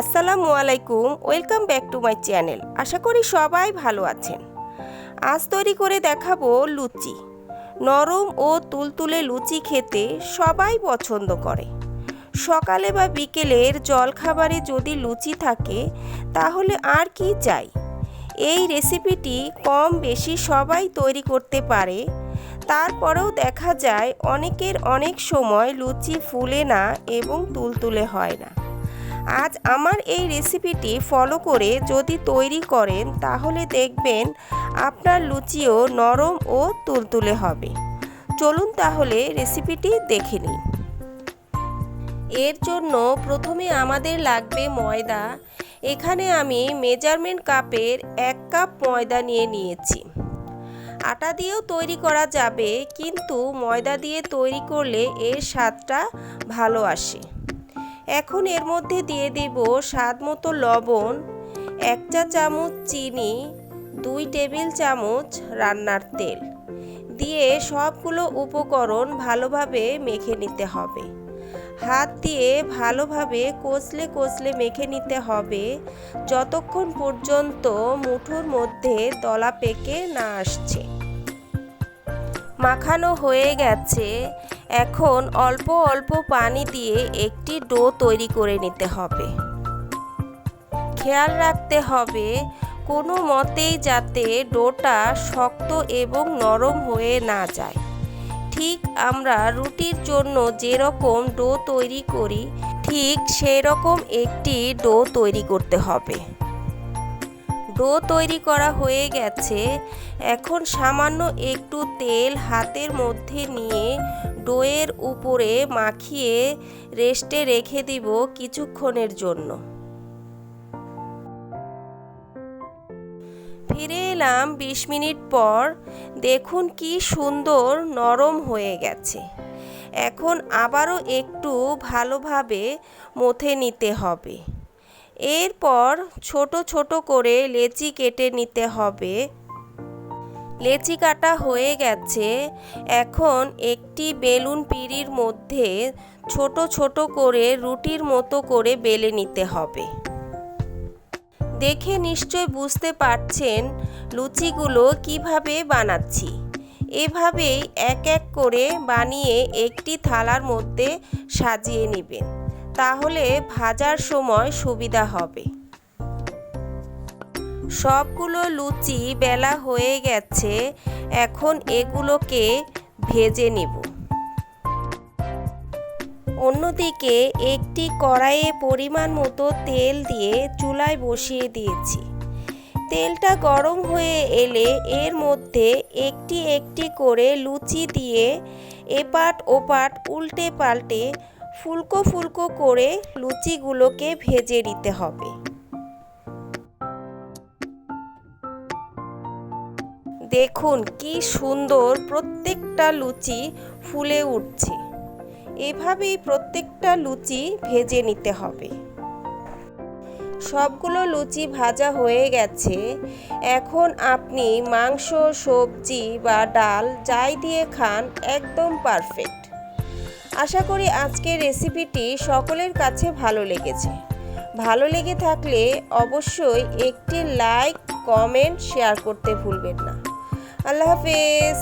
আসসালামু আলাইকুম, welcome back to my channel. আশা করি সবাই ভালো আছেন। আজ তৈরি করে দেখাবো লুচি। নরম ও তুলতুলে লুচি খেতে সবাই পছন্দ করে। সকালে বা বিকেলের জলখাবারে যদি লুচি থাকে, তাহলে আর কি চাই? এই রেসিপিটি কম বেশি সবাই তৈরি করতে পারে। তারপরেও দেখা যায়, অনেকের অনেক সময় লুচি ফুলে না এবং তুলতুলে হয় না। আজ আমার এই রেসিপিটি ফলো করে যদি তৈরি করেন, তাহলে দেখবেন আপনার লুচিও নরম ও তুলতুলে হবে। চলুন তাহলে রেসিপিটি দেখে নিন এর জন্য প্রথমে আমাদের লাগবে ময়দা। এখানে আমি মেজারমেন্ট কাপের এক কাপ ময়দা নিয়ে নিয়েছি। আটা দিয়েও তৈরি করা যাবে, কিন্তু ময়দা দিয়ে তৈরি করলে এর স্বাদটা ভালো আসে। এখন এর মধ্যে দিয়ে দিব স্বাদ মতো লবণ, এক চা চামচ চিনি, দুই টেবিল চামচ রান্নার তেল। দিয়ে সবগুলো উপকরণ ভালোভাবে মেখে নিতে হবে। হাত দিয়ে ভালোভাবে কষলে কষলে মেখে নিতে হবে যতক্ষণ পর্যন্ত মুঠোর মধ্যে দলা পেকে না আসছে। মাখানো হয়ে গেছে। এখন অল্প অল্প পানি দিয়ে একটি ডো তৈরি করে নিতে হবে। খেয়াল রাখতে হবে, কোনো মতেই যাতে ডোটা শক্ত এবং নরম হয়ে না যায়। ঠিক আমরা রুটির জন্য যেরকম ডো তৈরি করি, ঠিক সেই রকম একটি ডো তৈরি করতে হবে। ডো তৈরি করা হয়ে গেছে। এখন সামান্য একটু তেল হাতের মধ্যে নিয়ে ডোয়ের উপরে মাখিয়ে রেস্টে রেখে দিব কিছুক্ষণের জন্য। ফিরে এলাম বিশ মিনিট পর। দেখুন কি সুন্দর নরম হয়ে গেছে। এখন আবারও একটু ভালোভাবে মথে নিতে হবে। এরপর ছোট ছোট করে লেচি কেটে নিতে হবে। লেচি কাটা হয়ে গেছে। এখন একটি বেলুন পিঁড়ির মধ্যে ছোট ছোট করে রুটির মতো করে বেলে নিতে হবে। দেখে নিশ্চয় বুঝতে পারছেন লুচিগুলো কীভাবে বানাচ্ছি। এভাবেই এক এক করে বানিয়ে একটি থালার মধ্যে সাজিয়ে নেবেন। তাহলে ভাজার সময় সুবিধা হবে। সবগুলো লুচি বেলা হয়ে গেছে, এখন এগুলোকে ভেজে নিব। অন্যদিকে একটি কড়াইয়ে পরিমাণ মতো তেল দিয়ে চুলায় বসিয়ে দিয়েছি। তেলটা গরম হয়ে এলে এর মধ্যে একটি একটি করে লুচি দিয়ে এপাট ওপাট উল্টে পাল্টে ফুলকো ফুলকো করে লুচিগুলোকে ভেজে নিতে হবে। দেখুন কি সুন্দর প্রত্যেকটা লুচি ফুলে উঠছে। এভাবেই প্রত্যেকটা লুচি ভেজে নিতে হবে। সবগুলো লুচি ভাজা হয়ে গেছে। এখন আপনি মাংস, সবজি বা ডাল যাই দিয়ে খান, একদম পারফেক্ট। আশা করি আজকের রেসিপিটি সকলের কাছে ভালো লেগেছে। ভালো লেগে থাকলে অবশ্যই একটি লাইক কমেন্ট শেয়ার করতে ভুলবেন না। আল্লাহ হাফেজ।